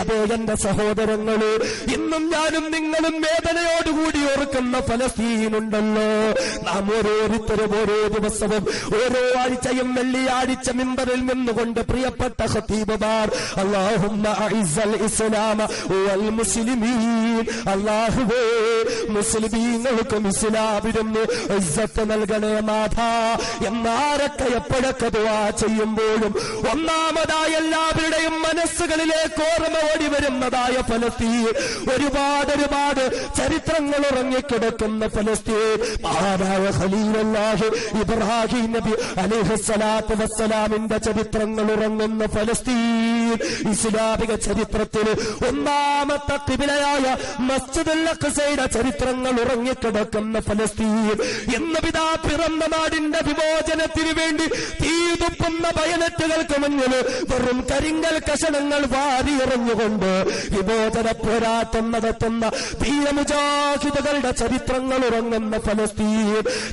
അതേ എന്റെ സഹോദരങ്ങൾ ഇന്നും ഞാനും നിങ്ങളും വേദനയോടുകൂടി ഓർക്കുന്ന ഫലസ്തീനുണ്ടല്ലോ. നാം ഓരോരുത്തരും ഓരോ ദിവസവും ഓരോ ആഴ്ചയും വെള്ളിയാഴ്ച മിമ്പറിൽ നിന്നുകൊണ്ട് പ്രിയപ്പെട്ട ഇസ്ലാമിനും ഇസ്സത്ത് നൽകണേ ചെയ്യുമ്പോഴും ഒന്നാമതായി എല്ലാവരുടെയും മനസ്സുകളിലേക്ക് ഓർമ്മ ഓടി വരുന്നതായ ഫലസ്തീൻ. ഒരുപാട് ഒരുപാട് ചരിത്രങ്ങൾ ഉറങ്ങിക്കിടക്കുന്ന ഫലസ്തീൻ. മഹാനായ ഖലീലല്ലാഹി ഇബ്രാഹിം നബി അലിഹസ്സലാത്തു വസ്സലാമിന്റെ ചരിത്രങ്ങൾ ഉറങ്ങുന്ന ഫലസ്തീൻ. ഇസ്ലാമിക ചരിത്രത്തിൽ ഒന്നാമത്തെ കിബിലയായ മസ്ജിദുൽ അഖ്സയുടെ ചരിത്രങ്ങൾ ഉറങ്ങിക്കിടക്കുന്ന ഫലസ്തീൻ. എന്ന പിതാ പിറന്ന നാടിന്റെ വിമോചനത്തിന് വേണ്ടി തീതുപ്പുന്ന ബയലറ്റുകൾക്ക് മുന്നിൽ വെറും കരിങ്കൽ കഷണങ്ങൾ വാരിയെറിഞ്ഞുകൊണ്ട് വിമോചന പോരാട്ടം നടത്തുന്ന ധീരമുജാഹിതകളുടെ ചരിത്രങ്ങൾ ഉറങ്ങുന്ന ഫലസ്തീൻ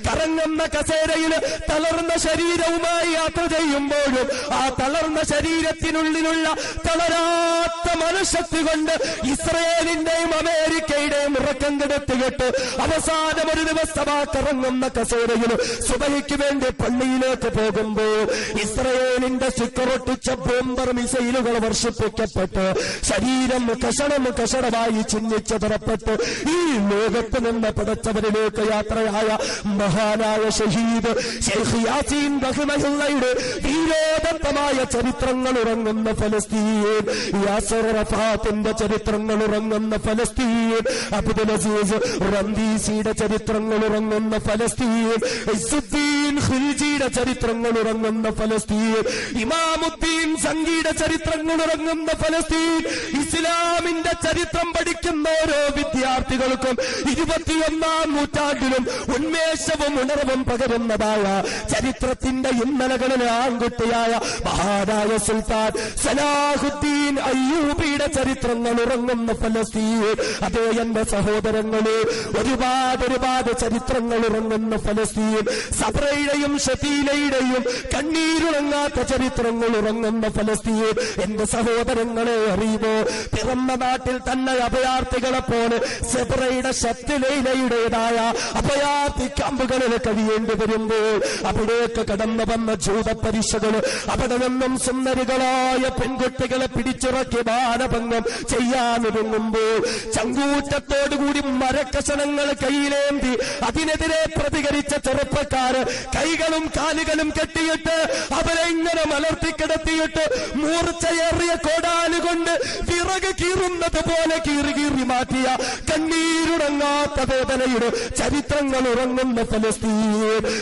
കറങ്ങുന്ന കസേരയിൽ തളർന്ന ശരീരവുമായി യാത്ര ചെയ്യുമ്പോഴും ആ തളർന്ന ശരീരത്തിനുള്ളിലുള്ള തളരാത്ത മനഃശക്തി കൊണ്ട് ഇസ്രയേലിന്റെയും അമേരിക്കയുടെയും ഉറക്കം കെടുത്തിയിട്ട് അവസാനം ഒരു ദിവസം ആ കറങ്ങുന്ന കസേരയിൽ സുബഹിക്ക് വേണ്ടി പള്ളിയിലേക്ക് പോകുമ്പോൾ ഇസ്രയേലിന്റെ സിക്കറൊട്ടിച്ച ബോംബർ മിസൈലുകൾ വർഷിപ്പിക്കപ്പെട്ട് ശരീരം കഷണം കഷണമായി ചിഹ്നിച്ച് തറപ്പെട്ട് ഈ ലോകത്ത് നിന്ന് പടച്ചവരിലേക്ക് യാത്രയായ മഹാനായ ഷഹീദ് റഹിമഹുള്ളയുടെ വീരോദത്തമായ ചരിത്രങ്ങൾ ഉറങ്ങുന്ന ഫലസ്തീൻ. യാസർ റഫാത്തിന്റെ ചരിത്രങ്ങൾ ഉറങ്ങുന്ന ഫലസ്തീൻ. അബ്ദുൽ അസീസ് റംദീസിയുടെ ചരിത്രങ്ങൾ ഉറങ്ങുന്ന ഫലസ്തീൻ. ഇസുദ്ദീൻ ഖിൽജിയുടെ ചരിത്രങ്ങൾ ഉറങ്ങുന്ന ഫലസ്തീൻ. ഇമാമുദ്ദീൻ സംഗീയുടെ ചരിത്രങ്ങൾ ഉറങ്ങുന്ന ഫലസ്തീൻ. ഇസ്ലാമിന്റെ ചരിത്രം പഠിക്കുന്ന ഓരോ വിദ്യാർത്ഥികൾക്കും ഇരുപത്തിയൊന്നാം നൂറ്റാണ്ടിലും ഉന്മേഷവും ഉണർവും പകരുന്നതായ ചരിത്രത്തിന്റെ ഇന്നലകളിലെ ആൺകുട്ടിയായ മഹാനായ സുൽത്താൻ സലാഹുദ്ദീൻ അയ്യൂബിയുടെ ചരിത്രങ്ങൾ ഉറങ്ങുന്ന ഫലസ്തീൻ. അതേ എന്റെ സഹോദരങ്ങളെ ഒരുപാട് ഒരുപാട് ചരിത്രങ്ങൾ ഉറങ്ങുന്ന ഫലസ്തീൻ. സബ്രയുടെയും ഷഫീലയുടെയും കണ്ണീരുറങ്ങാത്ത ചരിത്രങ്ങൾ ഉറങ്ങുന്ന ഫലസ്തീൻ എന്റെ സഹോദരങ്ങളെ അറിയുമോ? പിറന്ന നാട്ടിൽ തന്നെ അഭയാർത്ഥികളെ പോലെ സെബ്രയുടെ ശത്തിലയിലയുടേതായ അഭയാർത്ഥി ക്യാമ്പുകളിൽ കഴിയേണ്ടി വരുമ്പോൾ അവിടേക്ക് കടന്നു വന്ന ജൂതപരീക്ഷകൾ അവിടെ നിന്നും സുന്ദരികളായ പെൺകുട്ടികളെ പിടിച്ചിറക്കി ബാലഭംഗം ചെയ്യാനൊരുങ്ങുമ്പോൾ ചങ്കൂറ്റത്തോടുകൂടി മരക്കഷണങ്ങൾ കയ്യിലേന്തി അതിനെതിരെ പ്രതികരിച്ച ചെറുപ്പക്കാര് കൈകളും കാലുകളും കെട്ടിയിട്ട് അവരെ ഇങ്ങനെ മലർത്തിക്കിടത്തിയിട്ട് മൂർച്ചയേറിയ കോടാലുകൊണ്ട് വിറക് കീറുന്നത് പോലെ കീറി കീറി മാറ്റിയ കണ്ണീരുടങ്ങാത്ത വേദനയുടെ ചരിത്രങ്ങൾ ഉറങ്ങുന്ന ഫലസ്തീൻ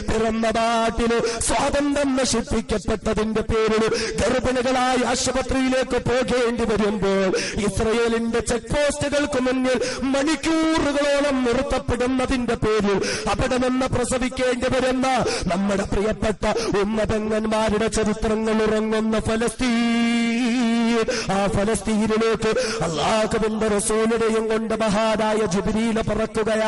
പിറന്ന നാട്ടിൽ സ്വാതന്ത്ര്യം നശിപ്പിക്കപ്പെട്ടതിന്റെ പേരിൽ ഗർഭിണികളായി ആശുപത്രിയിലേക്ക് പോകേണ്ടി വരുമ്പോൾ ഇസ്രയേലിന്റെ ചെക്ക് പോസ്റ്റുകൾക്ക് മുന്നിൽ മണിക്കൂറുകളോളം നിർത്തപ്പെടുന്നതിന്റെ പേരിൽ അവിടെ നിന്ന് പ്രസവിക്കേണ്ടി വരുന്ന നമ്മുടെ പ്രിയപ്പെട്ട ഉന്നതങ്ങന്മാരുടെ ചരിത്രങ്ങൾ ഉറങ്ങുന്ന ഫലസ്തീൻ. ആ ഫലസ്തീനിലേക്ക് അള്ളാഹുബിന്റെ റസൂലിനെയും കൊണ്ട് മഹാനായ ജിബിരിയിലെ പറക്കുകയാണ്